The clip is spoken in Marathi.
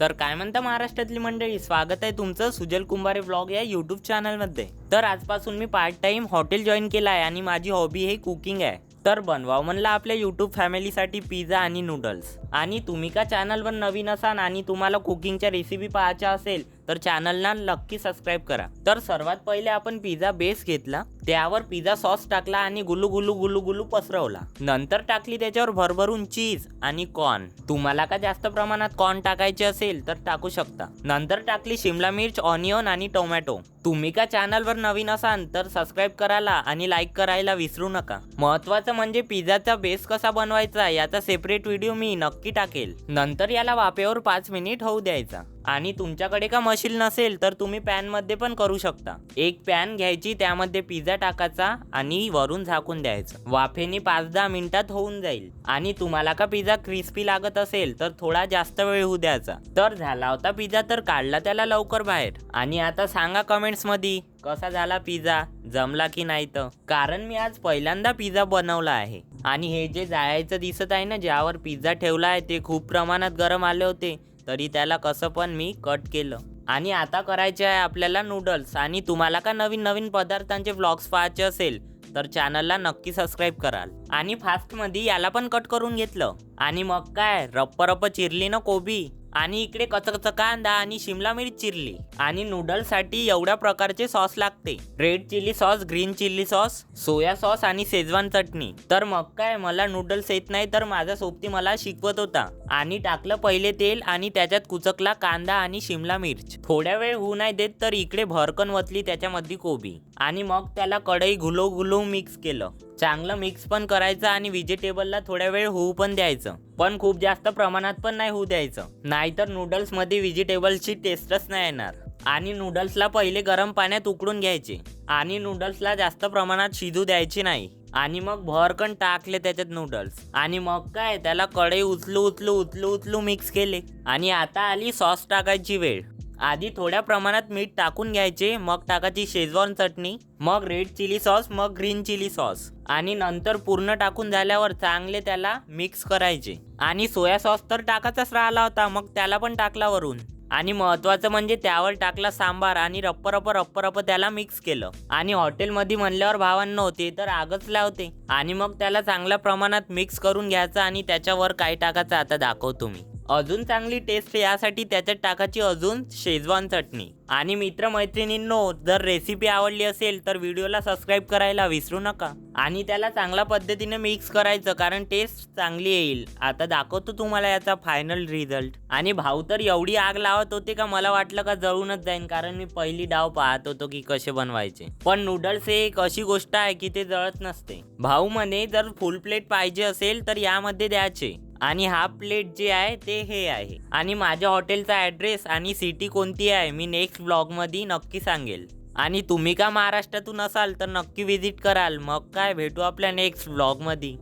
तर काय म्हणता महाराष्ट्रातली मंडळी? स्वागत आहे तुमचं सुजल कुंभारे ब्लॉग या यूट्यूब चॅनलमध्ये तर आजपासून मी पार्ट टाइम हॉटेल जॉईन केलं आहे आणि माझी हॉबी हे कुकिंग आहे. तर बनवावं म्हणलं आपल्या यूट्यूब फॅमिलीसाठी पिझ्झा आणि नूडल्स आणि तुम्ही का चॅनलवर नवीन असाल आणि तुम्हाला कुकिंगच्या रेसिपी पाहायच्या असेल तर चॅनलला नक्की सबस्क्राईब करा. तर सर्वात पहिले आपण पिझ्झा बेस घेतला त्यावर पिझ्झा सॉस टाकला आणि गुलू गुलू गुलू गुलू पसरवला. नंतर टाकली त्याच्यावर भरभरून चीज आणि कॉर्न तुम्हाला का जास्त प्रमाणात कॉर्न टाकायचे असेल तर टाकू शकता. नंतर टाकली शिमला मिर्च ऑनियन आणि टोमॅटो तुम्ही का चॅनलवर नवीन असाल तर सबस्क्राईब करायला आणि लाईक करायला विसरू नका. महत्वाचं म्हणजे पिझ्झाचा बेस कसा बनवायचा याचा सेपरेट व्हिडिओ मी नक्की टाकेल. नंतर याला वाफेवर पाच मिनिट होऊ द्यायचा. आणि तुमच्याकडे का मशीन नसेल तर तुम्ही पॅनमध्ये पण करू शकता. एक पॅन घ्यायची त्यामध्ये पिझ्झा टाकायचा आणि वरून झाकून द्यायचं. वाफेने पाच दहा मिनिटात होऊन जाईल. आणि तुम्हाला का पिझ्झा क्रिस्पी लागत असेल तर थोडा जास्त वेळ होऊ द्यायचा. तर झाला होता पिझ्झा तर काढला त्याला लवकर बाहेर. आणि आता सांगा कमेंट्समध्ये कसा झाला पिझ्झा जमला की नाही तर? कारण मी आज पहिल्यांदा पिझ्झा बनवला आहे. आणि हे जे जायचं दिसत आहे ना ज्यावर पिझ्झा ठेवला आहे ते खूप प्रमाणात गरम आले होते. तरी त्याला कसं पण मी कट केलं. आणि आता करायचे आहे आपल्याला नूडल्स आणि तुम्हाला का नवीन नवीन पदार्थांचे व्लॉग्स पाहायचे असेल तर चॅनलला नक्की सबस्क्राईब कराल. आणि फास्टमध्ये याला पण कट करून घेतलं. आणि मग काय रप्प रप्प चिरली ना कोबी? आणि इकडे कचकच कांदा आणि शिमला मिरच चिरली. आणि नूडल्ससाठी एवढ्या प्रकारचे सॉस लागते. Red chilli sauce green chilli sauce soya sauce आणि शेजवान चटणी. तर मग काय मला नूडल्स येत नाही तर माझा सोबती मला शिकवत होता. आणि टाकलं पहिले तेल आणि त्याच्यात कुचकला कांदा आणि शिमला मिर्च. थोड्या वेळ होऊ नाही देत तर इकडे भरकन वतली त्याच्यामध्ये कोबी. आणि मग त्याला कढई घुलो घुलो मिक्स केलं. चांगलं मिक्स पण करायचं आणि व्हेजिटेबलला थोड्या वेळ होऊ पण द्यायचं. पण खूप जास्त प्रमाणात पण नाही होऊ द्यायचं. नाहीतर नूडल्समध्ये व्हेजिटेबलची टेस्टच नाही येणार. आणि नूडल्सला पहिले गरम पाण्यात उकडून घ्यायचे. आणि नूडल्सला जास्त प्रमाणात शिजू द्यायची नाही. आणि मग भरकन टाकले त्याच्यात नूडल्स आणि मग काय त्याला कढई उचलू उचलू उचलू उचलू मिक्स केले. आणि आता आली सॉस टाकायची वेळ. आधी थोड्या प्रमाणात मीठ टाकून घ्यायचे मग टाकायची शेजवान चटणी मग रेड चिली सॉस मग ग्रीन चिली सॉस आणि नंतर पूर्ण टाकून झाल्यावर चांगले त्याला मिक्स करायचे. आणि सोया सॉस तर टाकायचाच राहिला होता मग त्याला पण टाकला वरून. आणि महत्वाचं म्हणजे त्यावर टाकला सांबार आणि रप्प रप्प रप्प रप्प त्याला मिक्स केलं. आणि हॉटेलमध्ये म्हणल्यावर भावांना होते तर आगच लावते. आणि मग त्याला चांगल्या प्रमाणात मिक्स करून घ्यायचं आणि त्याच्यावर काय टाकायचं आता दाखवतो मी. अजून चांगली टेस्ट यासाठी त्याच्यात टाकायची अजून शेजवान चटणी. आणि मित्रमैत्रिणींनो जर रेसिपी आवडली असेल तर व्हिडिओला सबस्क्राईब करायला विसरू नका. आणि त्याला चांगल्या पद्धतीने मिक्स करायचं कारण टेस्ट चांगली येईल. आता दाखवतो तुम्हाला याचा फायनल रिझल्ट आणि भाऊ तर एवढी आग लावत होते का मला वाटलं का जळूनच जाईन कारण मी पहिली डाव पाहत होतो की कसे बनवायचे. पण नूडल्स हे एक अशी गोष्ट आहे की ते जळत नसते. भाऊ म्हणे जर फुल प्लेट पाहिजे असेल तर यामध्ये द्यायचे. आणि हाफ प्लेट जे आहे ते हे आहे. आणि माझ्या हॉटेलचा ॲड्रेस आणि सिटी कोणती आहे मी नेक्स्ट ब्लॉगमध्ये नक्की सांगेल. आणि तुम्ही का महाराष्ट्रातून असाल तर नक्की व्हिजिट कराल. मग काय भेटू आपल्या नेक्स्ट ब्लॉगमध्ये.